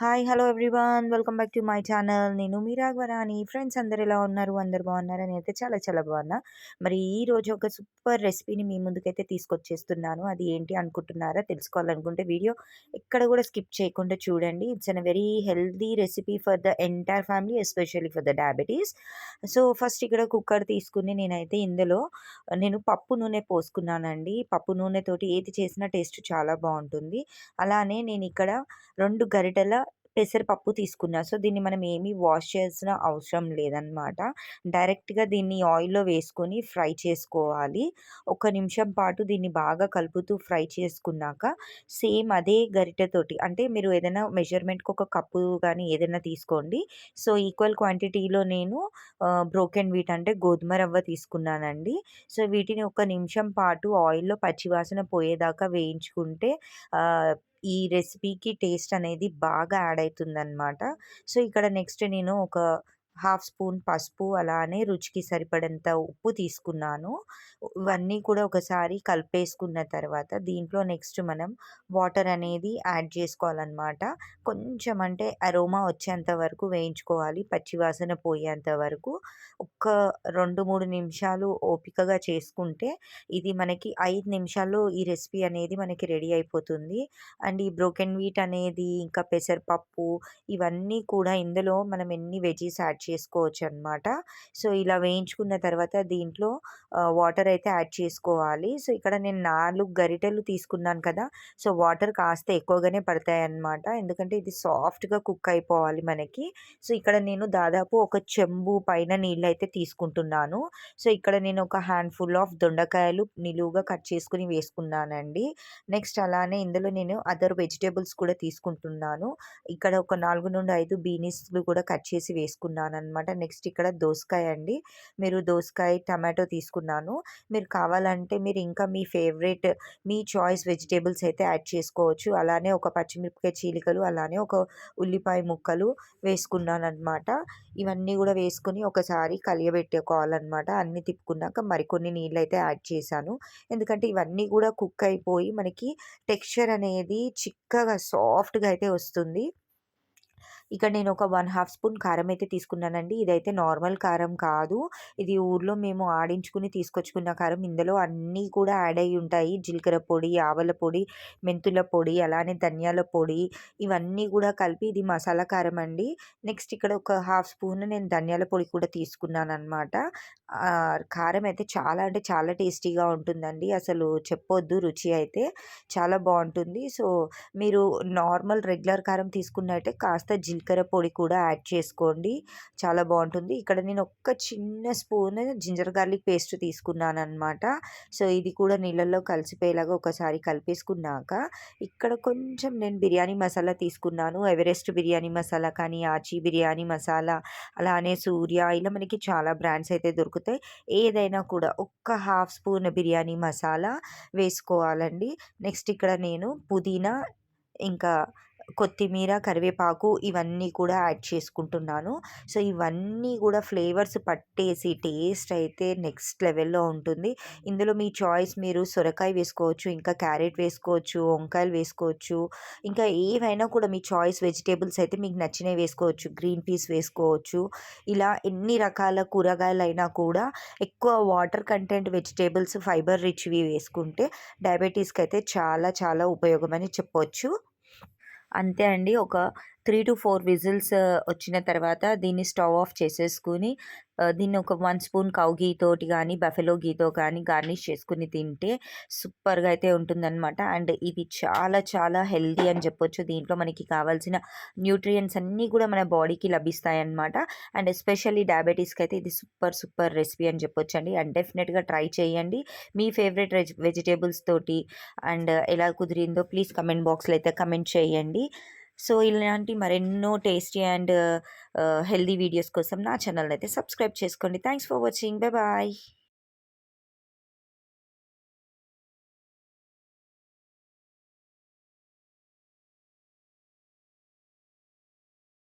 Hi hello everyone welcome back to my channel నేను మీరాగ్వరాని friends అందరు ఎలా ఉన్నారు? అందరు బాగున్నారని అయితే చాలా చాలా బాగున్నా. మరి ఈ రోజు ఒక సూపర్ రెసిపీని మీ ముందుకైతే తీసుకొచ్చేస్తున్నాను. అది ఏంటి అనుకుంటున్నారా? తెలుసుకోవాలనుకుంటే వీడియో ఎక్కడ కూడా స్కిప్ చేయకుండా చూడండి. It's an very healthy recipe for the entire family especially for the diabetes so first ఇక్కడ కుక్కర్ తీసుకుని నేనైతే ఇందులో నేను పప్పు నూనె పోసుకున్నానండి. పప్పు నూనెతోటి ఏది చేసినా టేస్ట్ చాలా బాగుంటుంది. అలానే నేను ఇక్కడ రెండు గరిటెల పెసరపప్పు తీసుకున్నా. సో దీన్ని మనం ఏమీ వాష్ చేయాల్సిన అవసరం లేదనమాట డైరెక్ట్గా దీన్ని ఆయిల్లో వేసుకొని ఫ్రై చేసుకోవాలి. ఒక నిమిషం పాటు దీన్ని బాగా కలుపుతూ ఫ్రై చేసుకున్నాక సేమ్ అదే గరిటెతోటి అంటే మీరు ఏదైనా మెజర్మెంట్కి ఒక కప్పు కానీ ఏదైనా తీసుకోండి. సో ఈక్వల్ క్వాంటిటీలో నేను బ్రోకెన్ వీట్ అంటే గోధుమ రవ్వ తీసుకున్నానండి. సో వీటిని ఒక నిమిషం పాటు ఆయిల్లో పచ్చివాసన పోయేదాకా వేయించుకుంటే ఈ రెసిపీకి టేస్ట్ అనేది బాగా యాడ్ అవుతుందన్నమాట. సో ఇక్కడ నెక్స్ట్ నేను ఒక హాఫ్ స్పూన్ పసుపు అలానే రుచికి సరిపడంత ఉప్పు తీసుకున్నాను. ఇవన్నీ కూడా ఒకసారి కలిపేసుకున్న తర్వాత దీంట్లో నెక్స్ట్ మనం వాటర్ అనేది యాడ్ చేసుకోవాలన్నమాట. కొంచెం అంటే అరోమా వచ్చేంత వరకు వేయించుకోవాలి పచ్చివాసన పోయేంత వరకు. ఒక్క రెండు మూడు నిమిషాలు ఓపికగా చేసుకుంటే ఇది మనకి ఐదు నిమిషాల్లో ఈ రెసిపీ అనేది మనకి రెడీ అయిపోతుంది. అండ్ ఈ బ్రోకెన్ వీట్ అనేది ఇంకా పెసరపప్పు ఇవన్నీ కూడా ఇందులో మనం ఎన్ని వెజీస్ యాడ్ చేసుకోవచ్చు అనమాట సో ఇలా వేయించుకున్న తర్వాత దీంట్లో వాటర్ అయితే యాడ్ చేసుకోవాలి. సో ఇక్కడ నేను నాలుగు గరిటెలు తీసుకున్నాను కదా సో వాటర్ కాస్త ఎక్కువగానే పడతాయి అన్నమాట ఎందుకంటే ఇది సాఫ్ట్గా కుక్ అయిపోవాలి మనకి. సో ఇక్కడ నేను దాదాపు ఒక చెంబు పైన నీళ్ళు అయితే తీసుకుంటున్నాను. సో ఇక్కడ నేను ఒక హ్యాండ్ఫుల్ ఆఫ్ దొండకాయలు నిలువుగా కట్ చేసుకుని వేసుకున్నానండి. నెక్స్ట్ అలానే ఇందులో నేను అదర్ వెజిటేబుల్స్ కూడా తీసుకుంటున్నాను. ఇక్కడ ఒక నాలుగు నుండి ఐదు బీనీస్లు కూడా కట్ చేసి వేసుకున్నాను. అనమాట నెక్స్ట్ ఇక్కడ దోసకాయ అండి. మీరు దోసకాయ టమాటో తీసుకున్నాను. మీరు కావాలంటే మీరు ఇంకా మీ ఫేవరెట్ మీ చాయిస్ వెజిటేబుల్స్ అయితే యాడ్ చేసుకోవచ్చు. అలానే ఒక పచ్చిమిరపకాయ చీలికలు అలానే ఒక ఉల్లిపాయ ముక్కలు వేసుకున్నాను అనమాట ఇవన్నీ కూడా వేసుకుని ఒకసారి కలియబెట్టుకోవాలన్నమాట అన్నీ తిప్పుకున్నాక మరికొన్ని నీళ్ళు అయితే యాడ్ చేశాను. ఎందుకంటే ఇవన్నీ కూడా కుక్ అయిపోయి మనకి టెక్స్చర్ అనేది చిక్కగా సాఫ్ట్గా అయితే వస్తుంది. ఇక్కడ నేను ఒక వన్ హాఫ్ స్పూన్ కారం అయితే తీసుకున్నానండి. ఇదైతే నార్మల్ కారం కాదు. ఇది ఊర్లో మేము ఆడించుకుని తీసుకొచ్చుకున్న కారం. ఇందులో అన్నీ కూడా యాడ్ అయి ఉంటాయి. జీలకర్ర పొడి ఆవల పొడి మెంతుల పొడి అలానే ధనియాల పొడి ఇవన్నీ కూడా కలిపి ఇది మసాలా కారం అండి. నెక్స్ట్ ఇక్కడ ఒక హాఫ్ స్పూన్ నేను ధనియాల పొడి కూడా తీసుకున్నాను అనమాట కారం అయితే చాలా అంటే చాలా టేస్టీగా ఉంటుందండి. అసలు చెప్పొద్దు రుచి అయితే చాలా బాగుంటుంది. సో మీరు నార్మల్ రెగ్యులర్ కారం తీసుకున్నట్టే కాస్త జీలకర్ర పొడి కూడా యాడ్ చేసుకోండి. చాలా బాగుంటుంది. ఇక్కడ నేను ఒక్క చిన్న స్పూన్ జింజర్ గార్లిక్ పేస్ట్ తీసుకున్నాను అనమాట సో ఇది కూడా నీళ్ళల్లో కలిసిపోయేలాగా ఒకసారి కలిపేసుకున్నాక ఇక్కడ కొంచెం నేను బిర్యానీ మసాలా తీసుకున్నాను. ఎవరెస్ట్ బిర్యానీ మసాలా కానీ ఆచి బిర్యానీ మసాలా అలానే సూర్య ఇలా మనకి చాలా బ్రాండ్స్ అయితే దొరుకుతాయి. ఏదైనా కూడా ఒక్క హాఫ్ స్పూన్ బిర్యానీ మసాలా వేసుకోవాలండి. నెక్స్ట్ ఇక్కడ నేను పుదీనా ఇంకా కొత్తిమీర కరివేపాకు ఇవన్నీ కూడా యాడ్ చేసుకుంటున్నాను. సో ఇవన్నీ కూడా ఫ్లేవర్స్ పట్టేసి టేస్ట్ అయితే నెక్స్ట్ లెవెల్లో ఉంటుంది. ఇందులో మీ చాయిస్ మీరు సొరకాయ వేసుకోవచ్చు ఇంకా క్యారెట్ వేసుకోవచ్చు వంకాయలు వేసుకోవచ్చు ఇంకా ఏవైనా కూడా మీ చాయిస్ వెజిటేబుల్స్ అయితే మీకు నచ్చినవి వేసుకోవచ్చు గ్రీన్ పీస్ వేసుకోవచ్చు. ఇలా ఎన్ని రకాల కూరగాయలు అయినా కూడా ఎక్కువ వాటర్ కంటెంట్ వెజిటేబుల్స్ ఫైబర్ రిచ్వి వేసుకుంటే డయాబెటీస్కి అయితే చాలా చాలా ఉపయోగమని చెప్పవచ్చు అంతే అండి. ఒక త్రీ టు ఫోర్ విజిల్స్ వచ్చిన తర్వాత దీన్ని స్టవ్ ఆఫ్ చేసేసుకుని దీన్ని ఒక వన్ స్పూన్ కౌ గీతోటి కానీ బఫెలో గీతో కానీ గార్నిష్ చేసుకుని తింటే సూపర్గా అయితే ఉంటుందన్నమాట. అండ్ ఇది చాలా చాలా హెల్దీ అని చెప్పొచ్చు. దీంట్లో మనకి కావాల్సిన న్యూట్రియంట్స్ అన్నీ కూడా మన బాడీకి లభిస్తాయి అన్నమాట అండ్ ఎస్పెషల్లీ డయాబెటీస్కి అయితే ఇది సూపర్ సూపర్ రెసిపీ అని చెప్పొచ్చు అండి అండ్ డెఫినెట్గా ట్రై చేయండి. మీ ఫేవరెట్ వెజిటేబుల్స్ తోటి అండ్ ఎలా కుదిరిందో ప్లీజ్ కమెంట్ బాక్స్లో అయితే కమెంట్ చేయండి. సో ఇలాంటి మరెన్నో టేస్టీ అండ్ హెల్దీ వీడియోస్ కోసం నా ఛానల్ అయితే సబ్స్క్రైబ్ చేసుకోండి. Thanks for watching. Bye bye.